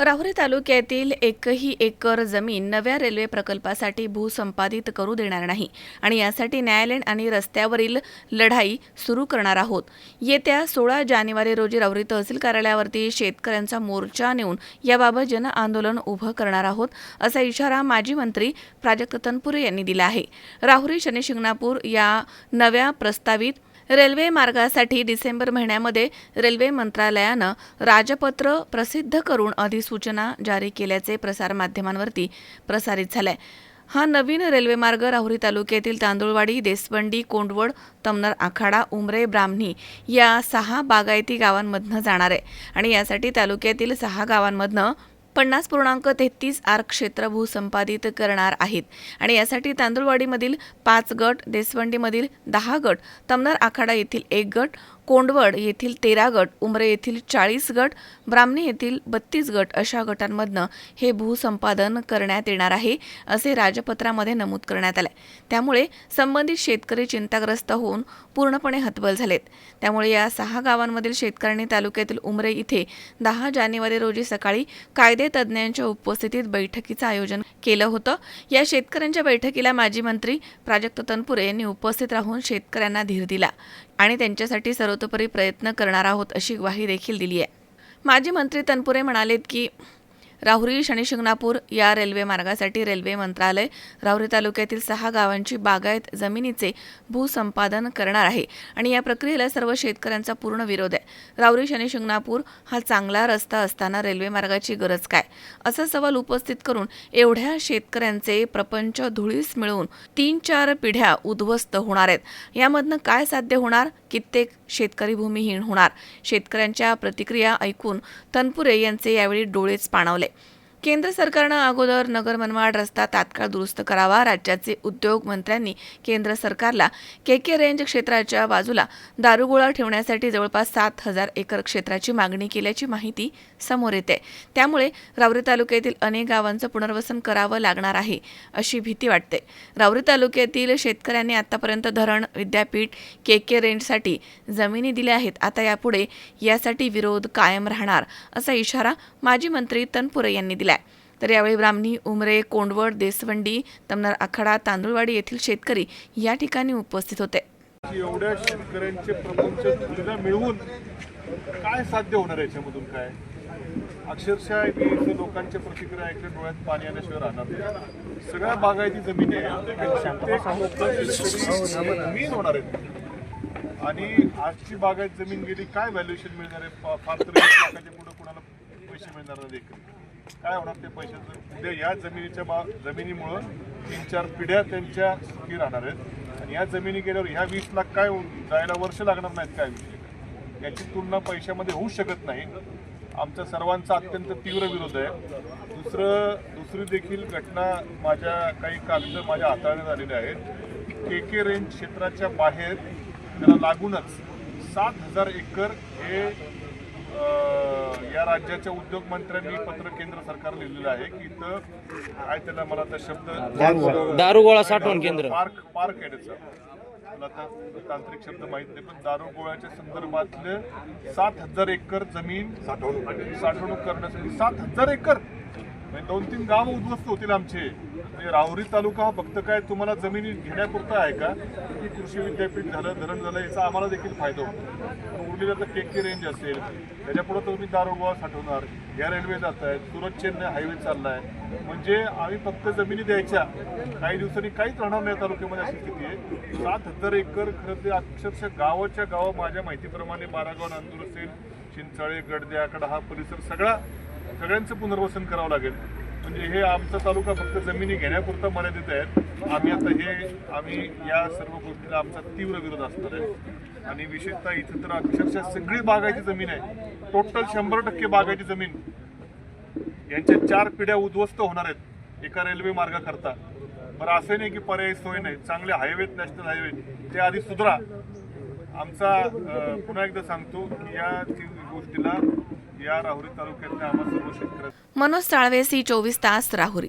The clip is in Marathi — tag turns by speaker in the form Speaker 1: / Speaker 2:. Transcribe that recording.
Speaker 1: राहुरी तालुक्यातील एकही एकर जमीन नव्या रेल्वे प्रकल्पासाठी भूसंपादित करू देणार नाही आणि यासाठी न्यायालयीन आणि रस्त्यावरील लढाई सुरू करणार आहोत. येत्या सोळा जानेवारी रोजी राहुरी तहसील कार्यालयावरती शेतकऱ्यांचा मोर्चा नेऊन याबाबत जन आंदोलन उभं करणार आहोत असा इशारा माजी मंत्री प्राजक्त तनपुरे यांनी दिला आहे. राहुरी शनिशिंगणापूर या नव्या प्रस्तावित रेल्वे मार्गासाठी डिसेंबर महिन्यामध्ये रेल्वे मंत्रालयानं राजपत्र प्रसिद्ध करून अधिसूचना जारी केल्याचे प्रसारमाध्यमांवरती प्रसारित झालंय. हा नवीन रेल्वे मार्ग राहुरी तालुक्यातील तांदुळवाडी देसवंडी कोंडवड तमनर आखाडा उमरे ब्राह्मणी या सहा बागायती गावांमधनं जाणार आहे. आणि यासाठी तालुक्यातील सहा गावांमधनं पन्नास पूर्णांक तेहतीस आर क्षेत्र भूसंपादित करणार आहेत. आणि यासाठी तांदुळवाडीमधील पाच गट देसवंडीमधील दहा गट तमनार आखाडा येथील एक गट कोंडवड येथील तेरा गट उमरे येथील चाळीस गट ब्राह्मणी येथील बत्तीस गट अशा गटांमधनं हे भूसंपादन करण्यात येणार आहे असे राजपत्रामध्ये नमूद करण्यात आले त्यामुळे संबंधित शेतकरी चिंताग्रस्त होऊन पूर्णपणे हतबल झालेत. त्यामुळे या सहा गावांमधील शेतकऱ्यांनी तालुक्यातील उमरे इथे दहा जानेवारी रोजी सकाळी कायदे तज्ज्ञांच्या उपस्थितीत बैठकीचं आयोजन केलं होतं. या शेतकऱ्यांच्या बैठकीला माजी मंत्री प्राजक्त तनपुरे यांनी उपस्थित राहून शेतकऱ्यांना धीर दिला. आणि त्यांच्यासाठी सर्वतोपरी प्रयत्न करणार आहोत अशी ग्वाही देखील दिली आहे माजी मंत्री तनपुरे म्हणालेत की राहुरी शनिशिंगणापूर या रेल्वे मार्गासाठी रेल्वे मंत्रालय राहुरी तालुक्यातील सहा गावांची बागायत जमिनीचे भूसंपादन करणार आहे आणि या प्रक्रियेला सर्व शेतकऱ्यांचा पूर्ण विरोध आहे. राहुरी शनिशिंगणापूर हा चांगला रस्ता असताना रेल्वे मार्गाची गरज काय? असा सवाल उपस्थित करून एवढ्या शेतकऱ्यांचे प्रपंच धुळीस मिळवून तीन चार पिढ्या उद्ध्वस्त होणार आहेत. यामधनं काय साध्य होणार? कित्येक शेतकरी भूमिहीन होणार. शेतकऱ्यांच्या प्रतिक्रिया ऐकून तनपुरे यांचे यावेळी डोळेच पाणावले. केंद्र सरकारनं अगोदर नगर मनमाड रस्ता तात्काळ दुरुस्त करावा. राज्याचे उद्योग मंत्र्यांनी केंद्र सरकारला के के रेंज क्षेत्राच्या बाजूला दारुगोळा ठेवण्यासाठी जवळपास सात हजार एकर क्षेत्राची मागणी केल्याची माहिती समोर येते. त्यामुळे रावरी तालुक्यातील अनेक गावांचं पुनर्वसन करावं लागणार आहे अशी भीती वाटते. रावरी तालुक्यातील शेतकऱ्यांनी आतापर्यंत धरण विद्यापीठ के के रेंजसाठी जमिनी दिल्या आहेत. आता यापुढे यासाठी विरोध कायम राहणार असा इशारा माजी मंत्री तनपुरे यांनी दिला. दिलाय तर यावेळी ब्राह्मणी उमरे कोंडवड देसवंडी तमनार आखाडा तांदुळवाडी येथील शेतकरी या ठिकाणी उपस्थित होते.
Speaker 2: एवढ्या शेतकऱ्यांचे प्रपंच मिळवून काय साध्य होणार याच्यामधून काय? अक्षरशः इथे इथं लोकांच्या प्रतिक्रिया ऐकले डोळ्यात पाणी आल्याशिवाय राहणार नाही. सगळ्या बागायती जमीन आहे. होणार आहेत. आणि आजची बागायत जमीन गेली काय व्हॅल्युएशन मिळणार आहे? फार तर लाखाच्या पुढे कोणाला पैसे मिळणार नाही काय होणार ते पैशाचं? उद्या या जमिनीच्या बा जमिनीमुळं तीन चार पिढ्या त्यांच्या सुखी राहणार आहेत. आणि या जमिनी गेल्यावर ह्या वीस लाख काय होऊन जायला वर्ष लागणार नाहीत काय विषय? याची तुलना पैशामध्ये होऊ शकत नाही. आमचा सर्वांचा अत्यंत तीव्र विरोध आहे. दुसरं दुसरी देखील घटना माझ्या काही कागद माझ्या हाताळण्यात आलेल्या आहेत. के के रेंज क्षेत्राच्या बाहेर त्याला लागूनच सात हजार एकर हे या राज्याच्या उद्योग मंत्र्यांनी पत्र केंद्र सरकार लिहिलेलं आहे की इथं काय त्याला मला आता शब्द
Speaker 3: दारुगोळा. साठवण केंद्र.
Speaker 2: पार्क पार्क आहे त्याचं. मला आता तांत्रिक शब्द माहीत नाही पण दारू गोळ्याच्या संदर्भातले सात हजार एकर जमीन साठवणूक साठवणूक करण्यासाठी सात हजार एकर. म्हणजे दोन तीन गाव उद्ध्वस्त होतील आमचे. म्हणजे राहुरी तालुका हा फक्त काय तुम्हाला जमिनी घेण्यापुरता आहे का? की कृषी विद्यापीठ झालं धरण झालं याचा आम्हाला देखील फायदा होतो. उरलेला उरलेलं तर केके रेंज असेल. त्याच्यापुढे तुम्ही दारोगोळा साठवणार. या रेल्वे जात आहेत सुरत चेन्नई हायवे चालला आहे म्हणजे आम्ही फक्त जमिनी द्यायच्या. काही दिवसांनी काहीच राहणार नाही तालुक्यामध्ये अशी स्थिती आहे. सात हजार एकर खरं ते अक्षरशः गावाच्या गावा माझ्या माहितीप्रमाणे बारागाव नांदूर असेल चिंचाळे गडद्या कडा हा परिसर सगळा सगळ्यांचं पुनर्वसन करावं लागेल. म्हणजे हे आमचा तालुका फक्त जमिनी घेण्यापुरता मर्यादित आहे आम्ही आता हे आम्ही या सर्व गोष्टीला आमचा तीव्र विरोध असणार आहे. आणि विशेषतः इथं तर अक्षरशः सगळी बागायची जमीन आहे. टोटल शंभर टक्के बागायची जमीन. यांच्या चार पिढ्या उद्ध्वस्त होणार आहेत एका रेल्वे मार्गाकरता. बरं असं नाही की पर्यायी सोय नाही. चांगले हायवे नॅशनल हायवे ते आधी सुधरा. आमचा पुन्हा एकदा सांगतो की या गोष्टीला या राहुरी तालुक्यातल्या आम्हा सर्व शेतकऱ्यांना
Speaker 1: मनोज साळवे सी चोवीस तास राहुरी.